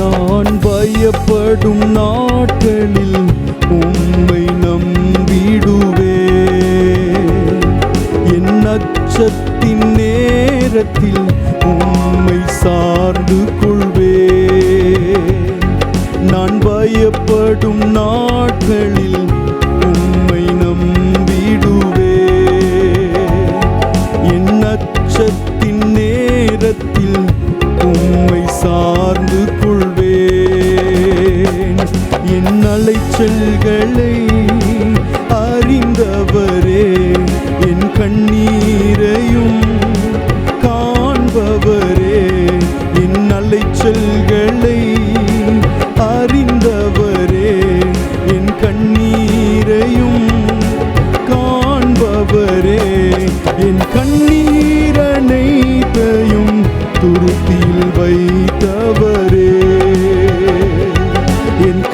நான் பயப்படும் நாட்களில் உம்மை நம்பிடுவே. என் அச்சத்தின் நேரத்தில் உம்மை சார்ந்து கொள்வே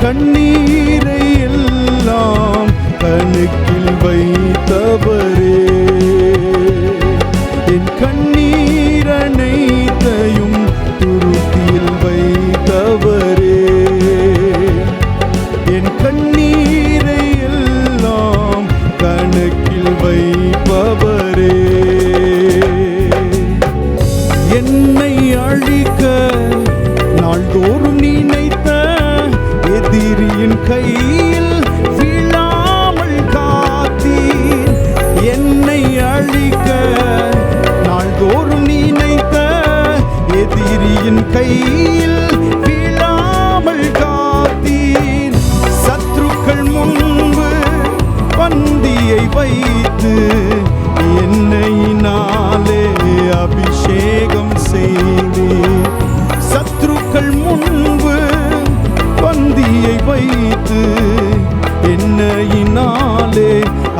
கண்ணீரை எல்லாம் கணக்கில் வைத்தவரே. என் கண்ணீரனைத்தையும் துருத்தியில் வைத்தவரே. என் கண்ணீரை எல்லாம் கணக்கில் வை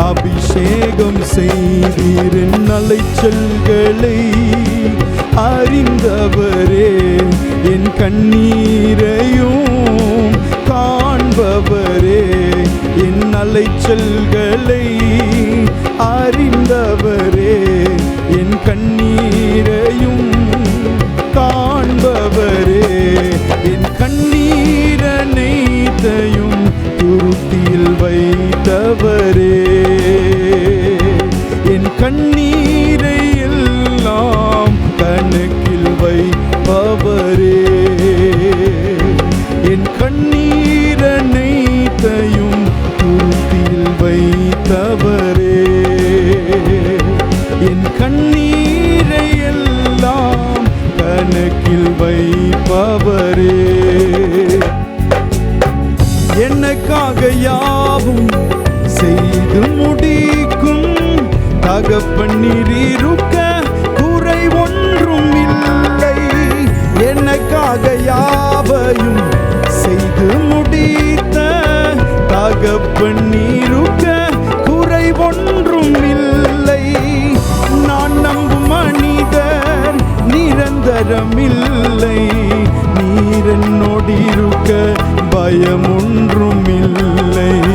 அபிஷேகம் செய்தீர் என் அலைச்சல்களை அறிந்தவரே என் கண்ணீரையும் காண்பவரே என் அலைச்சல்களை கண்ணீரை எல்லாம் கணக்கில் வைப்பவரே. என் கண்ணீரனைத்தையும் துருத்தியில் வைத்தவரே. என் கண்ணீரை எல்லாம் கணக்கில் வைப்பவரே. எனக்காக யார் தகப்பன் நீரிருக்க குறை ஒன்றும் இல்லை. எனக்காக யாவையும் செய்து முடித்த தகப்பன் குறை ஒன்றும் இல்லை. நான் நம்பும் மனிதர் நிரந்தரமில்லை. நீர் என்னோடிருக்க பயம் ஒன்றும் இல்லை.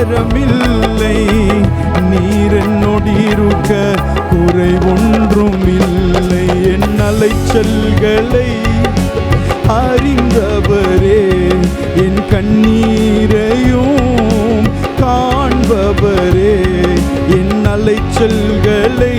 நிரந்தரமில்லை நீரென்னொடியிருக்க குறை ஒன்றும் இல்லை என் அலைச்சல்களை அறிந்தவரே என் கண்ணீரையும் காண்பவரே என் அலைச்சல்களை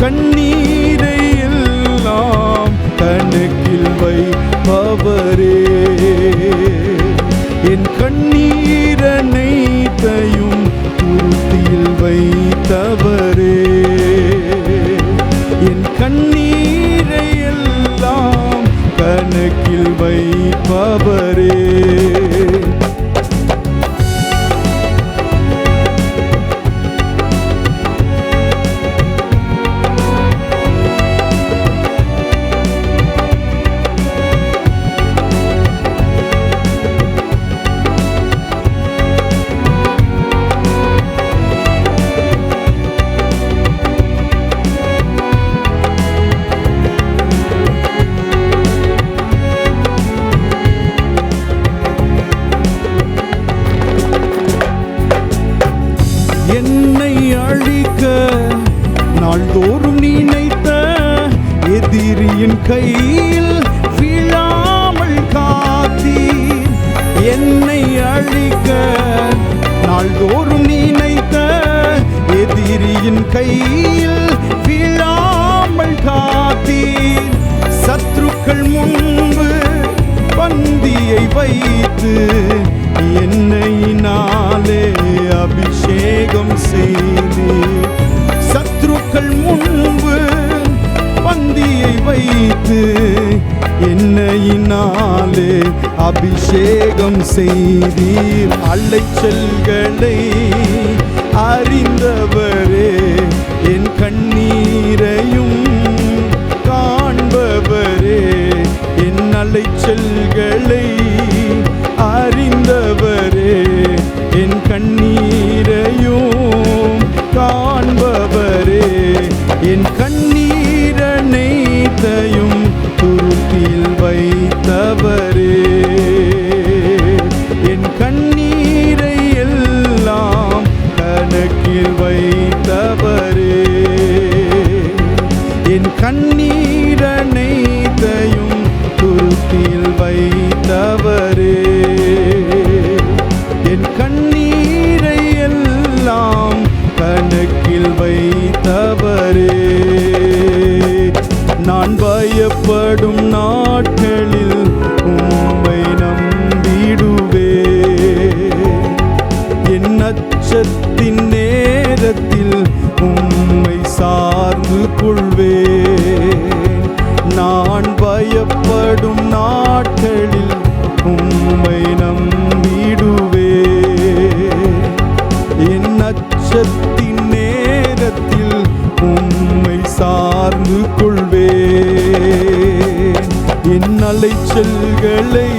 கண்ணீரை எல்லாம் கணக்கில் வைப்பவரே. என் கண்ணீரனைத்தையும் துருத்தியில் வைத்தவர் என்னை அழிக்க நாள்தோறும் நினைத்த எதிரியின் கையில் வீழாமல் காத்தீர். சத்ருக்கள் முன் என்னையினாலே அபிஷேகம் செய்தீர். அலைச்சல்களை அறிந்தவரே என் கண்ணீரையும் காண்பவரே என் அலைச்சல்களை அச்சத்தின் நேரத்தில் உம்மை சார்ந்து கொள்வேன். நான் பயப்படும் நாட்களில் உம்மை நம்பிடுவே என் அச்சத்தின் நேரத்தில் உம்மை சார்ந்து கொள்வேன். என் அலைச்சல்களை